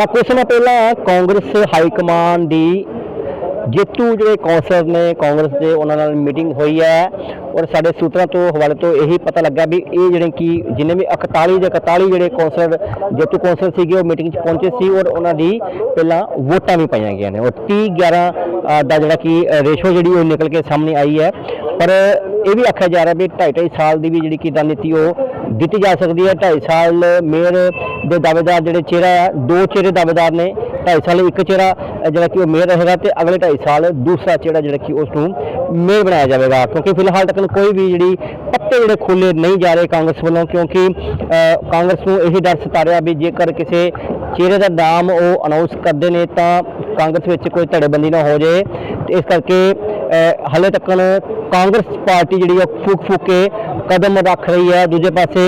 ਤਾਂ ਕੁਝ ਸਮਾਂ ਪਹਿਲਾਂ ਕਾਂਗਰਸ ਹਾਈ ਕਮਾਨ ਦੀ ਜੇਤੂ ਜਿਹੜੇ ਕੌਂਸਲਰ ਨੇ, ਕਾਂਗਰਸ ਦੇ ਉਹਨਾਂ ਨਾਲ ਮੀਟਿੰਗ ਹੋਈ ਹੈ ਔਰ ਸਾਡੇ ਸੂਤਰਾਂ ਤੋਂ ਹਵਾਲੇ ਤੋਂ ਇਹੀ ਪਤਾ ਲੱਗਾ ਵੀ ਇਹ ਜਿਹੜੇ ਕਿ ਜਿੰਨੇ ਵੀ 41 ਦੇ 41 ਜਿਹੜੇ ਕੌਂਸਲਰ, ਜੇਤੂ ਕੌਂਸਲਰ ਸੀਗੇ, ਉਹ ਮੀਟਿੰਗ 'ਚ ਪਹੁੰਚੇ ਸੀ ਔਰ ਉਹਨਾਂ ਦੀ ਪਹਿਲਾਂ ਵੋਟਾਂ ਵੀ ਪਾਈਆਂ ਗਈਆਂ ਨੇ। ਔਰ 30 11 ਦਾ ਜਿਹੜਾ ਕਿ ਰੇਸ਼ੋ ਜਿਹੜੀ ਉਹ ਨਿਕਲ ਕੇ ਸਾਹਮਣੇ ਆਈ ਹੈ। ਪਰ ਇਹ ਵੀ ਆਖਿਆ ਜਾ ਰਿਹਾ ਵੀ 2.5 ਸਾਲ ਦੀ ਵੀ ਜਿਹੜੀ ਕਿ ਰਣਨੀਤੀ ਉਹ ਦਿੱਤੀ ਜਾ ਸਕਦੀ ਹੈ। 2.5 ਸਾਲ ਮੇਅਰ ਦੇ ਦਾਅਵੇਦਾਰ ਜਿਹੜੇ ਚਿਹਰਾ ਹੈ ਦੋ ਚਿਹਰੇ ਦਾਅਵੇਦਾਰ ਨੇ 2.5 ਸਾਲ ਇੱਕ ਚਿਹਰਾ ਜਿਹੜਾ ਕਿ ਉਹ ਮੇਅਰ ਰਹੇਗਾ ਤੇ ਅਗਲੇ 2.5 ਸਾਲ ਦੂਸਰਾ ਚਿਹਰਾ ਜਿਹੜਾ ਕਿ ਉਸ ਨੂੰ ਮੇਅਰ ਬਣਾਇਆ ਜਾਵੇਗਾ। ਕਿਉਂਕਿ ਫਿਲਹਾਲ ਤੱਕ ਕੋਈ ਵੀ ਜਿਹੜੀ ਪੱਤੇ ਜਿਹੜੇ ਖੋਲੇ ਨਹੀਂ ਜਾ ਰਹੇ ਕਾਂਗਰਸ ਵੱਲੋਂ, ਕਿਉਂਕਿ ਕਾਂਗਰਸ ਨੂੰ ਇਹੀ ਡਰ ਸਤਾ ਰਿਹਾ ਵੀ ਜੇਕਰ ਕਿਸੇ ਚਿਹਰੇ ਦਾ ਨਾਮ ਉਹ ਅਨਾਉਂਸ ਕਰਦੇ ਨੇ ਤਾਂ ਕਾਂਗਰਸ ਵਿੱਚ ਕੋਈ ਧੜੇਬੰਦੀ ਨਾ ਹੋ ਜਾਏ। ਤੇ ਇਸ ਕਰਕੇ ਹਾਲੇ ਤੱਕ ਕਾਂਗਰਸ ਪਾਰਟੀ ਜਿਹੜੀ ਉਹ ਫੂਕ ਫੂਕ ਕੇ ਕਦਮ ਰੱਖ ਰਹੀ ਹੈ। ਦੂਜੇ ਪਾਸੇ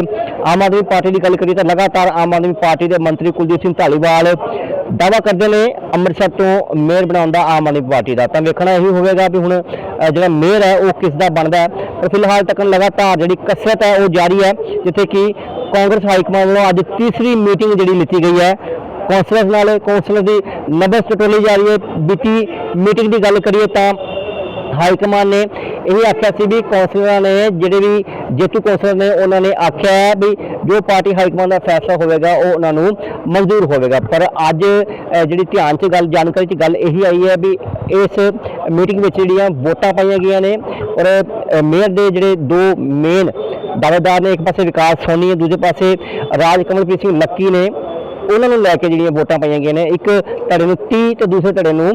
ਆਮ ਆਦਮੀ ਪਾਰਟੀ ਦੀ ਗੱਲ ਕਰੀਏ ਤਾਂ ਲਗਾਤਾਰ ਆਮ ਆਦਮੀ ਪਾਰਟੀ ਦੇ ਮੰਤਰੀ ਕੁਲਦੀਪ ਸਿੰਘ ਢਾਲੀਵਾਲ ਦਾਅਵਾ ਕਰਦੇ ਨੇ ਅੰਮ੍ਰਿਤਸਰ ਤੋਂ ਮੇਅਰ ਬਣਾਉਣ ਦਾ ਆਮ ਆਦਮੀ ਪਾਰਟੀ ਦਾ। ਤਾਂ ਵੇਖਣਾ ਇਹੀ ਹੋਵੇਗਾ ਵੀ ਹੁਣ ਜਿਹੜਾ ਮੇਅਰ ਹੈ, ਉਹ ਕਿਸ ਦਾ ਬਣਦਾ ਪਰ ਫਿਲਹਾਲ ਤੱਕ ਲਗਾਤਾਰ ਜਿਹੜੀ ਕਸਰਤ ਹੈ, ਉਹ ਜਾਰੀ ਹੈ, ਜਿੱਥੇ ਕਿ ਕਾਂਗਰਸ ਹਾਈ ਵੱਲੋਂ ਅੱਜ ਤੀਸਰੀ ਮੀਟਿੰਗ ਜਿਹੜੀ ਲਿੱਤੀ ਗਈ ਹੈ। ਕੌਂਸਲਰ ਨਾਲ, ਕੌਂਸਲਰ ਦੀ ਨਬਜ਼ ਟਟੋਲੀ ਜਾ ਰਹੀ ਹੈ। ਬੀਤੀ ਮੀਟਿੰਗ ਦੀ ਗੱਲ ਕਰੀਏ ਤਾਂ ਹਾਈ ਕਮਾਨ ਨੇ ਇਹ ਆਖਿਆ ਸੀ ਵੀ ਕੌਂਸਲਰਾਂ ਨੇ ਜਿਹੜੇ ਵੀ ਜੇਤੂ ਕੌਂਸਲਰ ਨੇ ਉਹਨਾਂ ਨੇ ਆਖਿਆ ਵੀ ਜੋ ਪਾਰਟੀ ਹਾਈ ਕਮਾਂਡ ਦਾ ਫੈਸਲਾ ਹੋਵੇਗਾ ਉਹ ਉਹਨਾਂ ਨੂੰ ਮਨਜ਼ੂਰ ਹੋਵੇਗਾ। ਪਰ ਅੱਜ ਜਿਹੜੀ ਧਿਆਨ 'ਚ ਗੱਲ, ਜਾਣਕਾਰੀ 'ਚ ਗੱਲ ਇਹੀ ਆਈ ਹੈ ਵੀ ਇਸ ਮੀਟਿੰਗ ਵਿੱਚ ਜਿਹੜੀਆਂ ਵੋਟਾਂ ਪਾਈਆਂ ਗਈਆਂ ਨੇ ਔਰ ਮੇਅਰ ਦੇ ਜਿਹੜੇ ਦੋ ਮੇਨ ਦਾਅਵੇਦਾਰ ਨੇ, ਇੱਕ ਪਾਸੇ ਵਿਕਾਸ ਸੋਨੀ ਹੈ, ਦੂਜੇ ਪਾਸੇ ਰਾਜ ਕਮਲਪ੍ਰੀਤ ਸਿੰਘ ਲੱਕੀ ਨੇ, ਉਹਨਾਂ ਨੂੰ ਲੈ ਕੇ ਜਿਹੜੀਆਂ ਵੋਟਾਂ ਪਾਈਆਂ ਗਈਆਂ ਨੇ। ਇੱਕ ਧੜੇ ਨੂੰ 30 ਤੇ ਦੂਸਰੇ ਧੜੇ ਨੂੰ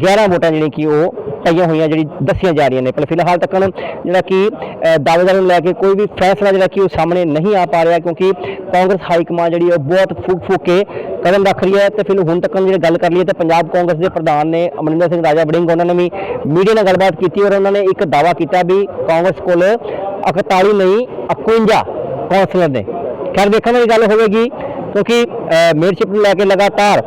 11 ਵੋਟਾਂ ਜਿਹੜੀਆਂ ਕਿ ਉਹ ਪਾਈਆਂ ਹੋਈਆਂ ਜਿਹੜੀ ਦੱਸੀਆਂ ਜਾ ਰਹੀਆਂ ਨੇ। ਪਰ ਫਿਲਹਾਲ ਤੱਕ ਜਿਹੜਾ ਕਿ ਅ, ਦਾਅਵੇਦਾਰਾਂ ਨੂੰ ਲੈ ਕੇ ਕੋਈ ਵੀ ਫੈਸਲਾ ਜਿਹੜਾ ਕਿ ਉਹ ਸਾਹਮਣੇ ਨਹੀਂ ਆ ਪਾ ਰਿਹਾ ਕਿਉਂਕਿ ਕਾਂਗਰਸ ਹਾਈ ਕਮਾਂਡ ਜਿਹੜੀ ਉਹ ਬਹੁਤ ਫੂਕ ਫੂਕ ਕੇ ਕਦਮ ਰੱਖ ਰਹੀ ਹੈ ਤੇ ਫਿਰ ਹੁਣ ਤੱਕ ਜਿਹੜੀ ਗੱਲ ਕਰ ਲਈਏ ਤਾਂ ਪੰਜਾਬ ਕਾਂਗਰਸ ਦੇ ਪ੍ਰਧਾਨ ਨੇ ਅਮਰਿੰਦਰ ਸਿੰਘ ਰਾਜਾ ਵੜਿੰਗ ਉਹਨਾਂ ਨੇ ਵੀ ਮੀਡੀਆ ਨਾਲ ਗੱਲਬਾਤ ਕੀਤੀ ਔਰ ਉਹਨਾਂ ਨੇ ਇੱਕ ਦਾਅਵਾ ਕੀਤਾ ਵੀ ਕਾਂਗਰਸ ਕੋਲ 41 ਨਹੀਂ 51 ਕੌਂਸਲਰ ਨੇ। ਖੈਰ ਦੇਖਣ ਵਾਲੀ ਗੱਲ ਹੋਵੇਗੀ ਕਿਉਂਕਿ ਮੇਅਰਸ਼ਿਪ ਨੂੰ ਲੈ ਕੇ ਲਗਾਤਾਰ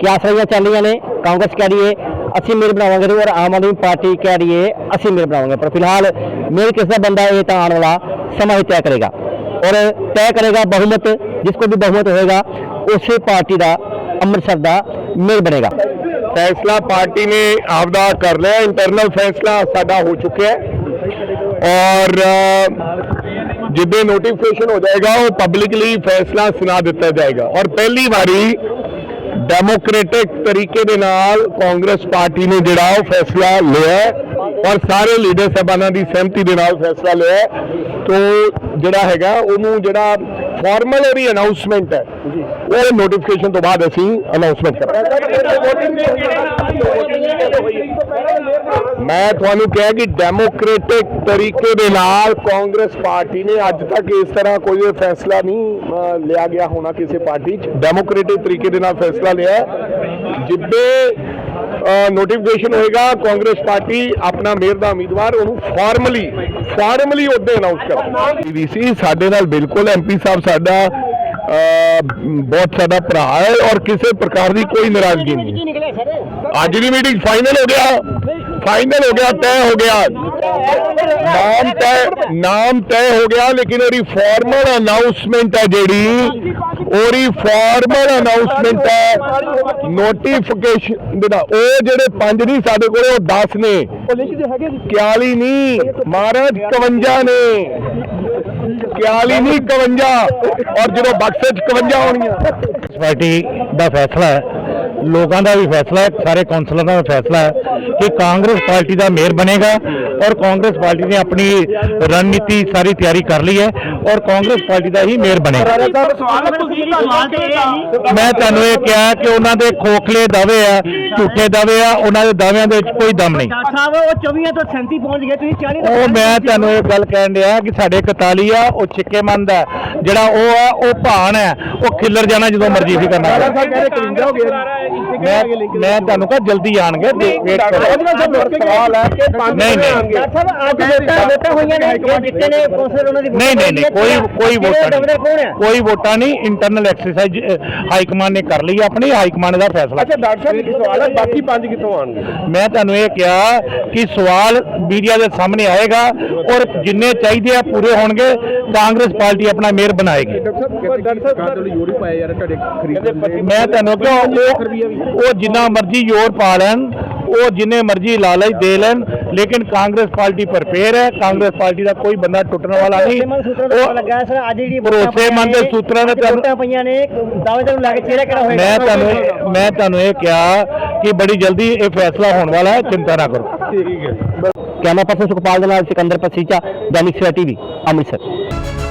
ਕਿਆਸ ਰਹੀਆਂ ਚੱਲ ਰਹੀਆਂ ਨੇ। ਕਾਂਗਰਸ ਕਹਿ ਰਹੀ ਹੈ ਅਸੀਂ ਮੇਲ ਬਣਾਵਾਂਗੇ ਤੇ ਆਮ ਆਦਮੀ ਪਾਰਟੀ ਕਹਿ ਰਹੀ ਹੈ, ਅਸੀਂ ਮੇਲ ਬਣਾਵਾਂਗੇ। ਪਰ ਫਿਲਹਾਲ ਮੇਲ ਕਿਸ ਦਾ ਬੰਦਾ ਇਹ ਤਾਂ ਆਉਣ ਵਾਲਾ ਸਮਾਂ ਹੀ ਤੈਅ ਕਰੇਗਾ। ਔਰ ਤੈਅ ਕਰੇਗਾ ਬਹੁਮਤ, ਜਿਸ ਕੋ ਵੀ ਬਹੁਮਤ ਹੋਏਗਾ, ਉਸੇ ਪਾਰਟੀ ਦਾ, ਅੰਮ੍ਰਿਤਸਰ ਦਾ ਮੇਲ ਬਣੇਗਾ। ਫੈਸਲਾ ਪਾਰਟੀ ਨੇ ਆਪਦਾ ਕਰ ਲਿਆ ਇੰਟਰਨਲ ਫੈਸਲਾ ਸਾਡਾ ਹੋ ਚੁੱਕਿਆ ਹੈ। ਔਰ ਜਿੱਦੇ ਨੋਟੀਫਿਕੇਸ਼ਨ ਹੋ ਜਾਏਗਾ, ਉਹ ਪਬਲਿਕਲੀ ਫੈਸਲਾ ਸੁਣਾ ਦਿੱਤਾ ਜਾਏਗਾ। ਔਰ ਪਹਿਲੀ ਵਾਰੀ ਡੈਮੋਕ੍ਰੈਟਿਕ ਤਰੀਕੇ ਦੇ ਨਾਲ ਕਾਂਗਰਸ ਪਾਰਟੀ ਨੇ ਜਿਹੜਾ ਉਹ ਫੈਸਲਾ ਲਿਆ ਔਰ ਸਾਰੇ ਲੀਡਰ ਸਾਹਿਬਾਨਾਂ ਦੀ ਸਹਿਮਤੀ ਦੇ ਨਾਲ ਫੈਸਲਾ ਲਿਆ ਹੈ। ਜਿਹੜਾ ਹੈਗਾ, ਉਹਨੂੰ ਜਿਹੜਾ ਫਾਰਮਲ ਉਹਦੀ ਅਨਾਉਂਸਮੈਂਟ ਹੈ ਉਹ ਨੋਟੀਫਿਕੇਸ਼ਨ ਤੋਂ ਬਾਅਦ ਅਸੀਂ ਅਨਾਉਂਸਮੈਂਟ ਕਰਾਂਗੇ। ਮੈਂ ਤੁਹਾਨੂੰ ਕਿਹਾ ਕਿ ਡੈਮੋਕ੍ਰੈਟਿਕ ਤਰੀਕੇ ਦੇ ਨਾਲ ਕਾਂਗਰਸ ਪਾਰਟੀ ਨੇ ਅੱਜ ਤੱਕ ਇਸ ਤਰ੍ਹਾਂ ਕੋਈ ਫੈਸਲਾ ਨਹੀਂ ਲਿਆ ਗਿਆ ਹੋਣਾ ਕਿਸੇ ਪਾਰਟੀ 'ਚ। ਡੈਮੋਕ੍ਰੈਟਿਕ ਤਰੀਕੇ ਦੇ ਨਾਲ ਫੈਸਲਾ ਲਿਆ ਹੈ। ਜਿੱਦੇ ਨੋਟੀਫਿਕੇਸ਼ਨ ਹੋਏਗਾ, ਕਾਂਗਰਸ ਪਾਰਟੀ ਆਪਣਾ ਮੇਅਰ ਦਾ ਉਮੀਦਵਾਰ, ਉਹਨੂੰ ਫਾਰਮਲੀ ਫਾਰਮਲੀ ਉਹਦੇ ਅਨਾਉਂਸ ਕਰਦਾ ਪੀਵੀਸੀ ਸਾਡੇ ਨਾਲ ਬਿਲਕੁਲ ਐਮਪੀ ਸਾਹਿਬ, ਸਾਡਾ ਬਹੁਤ ਸਾਡਾ ਭਰਾ ਹੈ ਔਰ ਕਿਸੇ ਪ੍ਰਕਾਰ ਦੀ ਕੋਈ ਨਾਰਾਜ਼ਗੀ ਨਹੀਂ। ਅੱਜ ਦੀ ਮੀਟਿੰਗ ਫਾਈਨਲ ਹੋ ਗਿਆ। ਫਾਈਨਲ ਹੋ ਗਿਆ ਤੈਅ ਹੋ ਗਿਆ। ਨਾਮ ਤੈਅ ਨਾਮ ਤੈਅ ਹੋ ਗਿਆ ਲੇਕਿਨ ਉਹਦੀ ਫਾਰਮਲ ਅਨਾਉਂਸਮੈਂਟ ਹੈ ਜਿਹੜੀ। ਉਹਦੀ ਫਾਰਮਲ ਅਨਾਉਂਸਮੈਂਟ ਹੈ। ਨੋਟੀਫਿਕੇਸ਼ਨ ਦਾ ਉਹ ਜਿਹੜੇ ਪੰਜ ਨਹੀਂ ਸਾਡੇ ਕੋਲ ਉਹ 10 ਨੇ। 41 ਨਹੀਂ ਮਹਾਰਾਜ 51 ਨੇ। 41 ਨਹੀਂ 51 ਔਰ ਜਦੋਂ ਬਕਸੇ ਚ 51 ਹੋਣੀਆਂ। ਪਾਰਟੀ ਦਾ ਫੈਸਲਾ ਹੈ। ਲੋਕਾਂ ਦਾ ਵੀ ਫੈਸਲਾ ਹੈ ਸਾਰੇ ਕੌਂਸਲਰਾਂ ਦਾ ਫੈਸਲਾ ਹੈ ਕਿ ਕਾਂਗਰਸ ਪਾਰਟੀ ਦਾ ਮੇਅਰ ਬਣੇਗਾ ਔਰ ਕਾਂਗਰਸ ਪਾਰਟੀ ਨੇ ਆਪਣੀ ਰਣਨੀਤੀ ਸਾਰੀ ਤਿਆਰੀ ਕਰ ਲਈ ਹੈ ਔਰ ਕਾਂਗਰਸ ਪਾਰਟੀ ਦਾ ਹੀ ਮੇਅਰ ਬਣੇਗਾ। ਮੈਂ ਤੁਹਾਨੂੰ ਇਹ ਕਿਹਾ ਕਿ ਉਹਨਾਂ ਦੇ ਖੋਖਲੇ ਦਾਅਵੇ ਆ ਝੂਠੇ ਦਾਅਵੇ ਆ ਉਹਨਾਂ ਦੇ ਦਾਅਵਿਆਂ ਦੇ ਵਿੱਚ ਕੋਈ ਦਮ ਨਹੀਂ। ਸਾਹਿਬ ਉਹ 24 ਤੋਂ 37 ਪਹੁੰਚ ਗਏ ਤੁਸੀਂ 40 ਉਹ ਮੈਂ ਤੁਹਾਨੂੰ ਇਹ ਗੱਲ ਕਹਿਣ ਡਿਆ ਕਿ ਸਾਡੇ 41 ਆ ਉਹ ਛਿੱਕੇਮੰਦ ਆ ਜਿਹੜਾ ਉਹ ਆ ਉਹ ਭਾਣ ਹੈ ਉਹ ਖਿੱਲਰ ਜਾਣਾ ਜਦੋਂ ਮਰਜ਼ੀ ਸੀ ਕਰਨਾ। ਮੈਂ ਮੈਂ ਤੁਹਾਨੂੰ ਕਹਾਂ ਜਲਦੀ ਆਣਗੇ ਵੇਟ ਕਰੋ। ਸਵਾਲ ਹੈ ਕਿ ਪੰਜ ਨਹੀਂ, ਨਹੀਂ। ਡਾਕਟਰ ਸਾਹਿਬ ਅੱਜ ਵੋਟਾਂ ਵੋਟਾਂ ਹੋਈਆਂ ਨੇ ਜਿੱਤੇ ਨੇ ਕੌਂਸਲਰ ਉਹਨਾਂ ਦੀ ਨਹੀਂ ਨਹੀਂ ਨਹੀਂ ਕੋਈ ਕੋਈ ਵੋਟਾਂ ਨਹੀਂ। ਕੋਈ ਵੋਟਾਂ ਨਹੀਂ ਇੰਟਰਨਲ ਐਕਸਰਸਾਈਜ਼ ਹਾਈ ਕਮਾਂਡ ਨੇ ਕਰ ਲਈ ਆਪਣੀ ਹਾਈ ਕਮਾਂਡ ਦਾ ਫੈਸਲਾ। ਅੱਛਾ ਡਾਕਟਰ ਸਾਹਿਬ ਇੱਕ ਸਵਾਲ ਹੈ ਬਾਕੀ ਪੰਜ ਕਿੱਥੋਂ ਆਉਣਗੇ? ਮੈਂ ਤੁਹਾਨੂੰ ਇਹ ਕਿਹਾ ਕਿ ਸਵਾਲ ਮੀਡੀਆ ਦੇ ਸਾਹਮਣੇ ਆਏਗਾ ਔਰ ਜਿੰਨੇ ਚਾਹੀਦੇ ਆ ਪੂਰੇ ਹੋਣਗੇ ਕਾਂਗਰਸ ਪਾਰਟੀ ਆਪਣਾ ਮੇਅਰ ਬਣਾਏਗੀ। ਮੈਂ ਤੁਹਾਨੂੰ ਕਿਹਾ ਉਹ ਉਹ ਜਿੰਨਾ ਮਰਜ਼ੀ ਜ਼ੋਰ ਪਾ ਲੈਣ ਉਹ ਜਿੰਨੇ ਮਰਜ਼ੀ ਲਾਲਚ ਦੇ ਲੈਣ ਲੇਕਿਨ ਕਾਂਗਰਸ ਪਾਰਟੀ ਪ੍ਰਪੇਅਰ ਹੈ ਕਾਂਗਰਸ ਪਾਰਟੀ ਦਾ ਕੋਈ ਬੰਦਾ ਟੁੱਟਣ ਵਾਲਾ ਨਹੀਂ। ਉਹ ਲੱਗਾ ਸਰ ਅੱਜ ਜਿਹੜੀ ਭਰੋਸੇਮੰਦ ਸੂਤਰਾਂ ਦਾ ਅੱਜ ਤੁਹਾਨੂੰ- ਪਈਆਂ ਨੇ ਦਾਅਵੇ ਨੂੰ ਲੈ ਕੇ ਚਿਹਰਾ ਕਿਹੜਾ ਹੋਏਗਾ? ਮੈਂ ਤੁਹਾਨੂੰ ਇਹ- ਮੈਂ ਤੁਹਾਨੂੰ ਇਹ ਕਿਹਾ ਕਿ ਬੜੀ ਜਲਦੀ ਇਹ ਫੈਸਲਾ ਹੋਣ ਵਾਲਾ ਹੈ ਚਿੰਤਾ ਨਾ ਕਰੋ। ਠੀਕ ਹੈ। ਕੈਮਰਾ ਪਰਸਨ ਸੁਖਪਾਲ ਦੇ ਨਾਲ ਸਿਕੰਦਰ ਪਸੀਚਾ ਦੈਨਿਕ ਸਵੇਰਾ ਟੀਵੀ ਅੰਮ੍ਰਿਤਸਰ।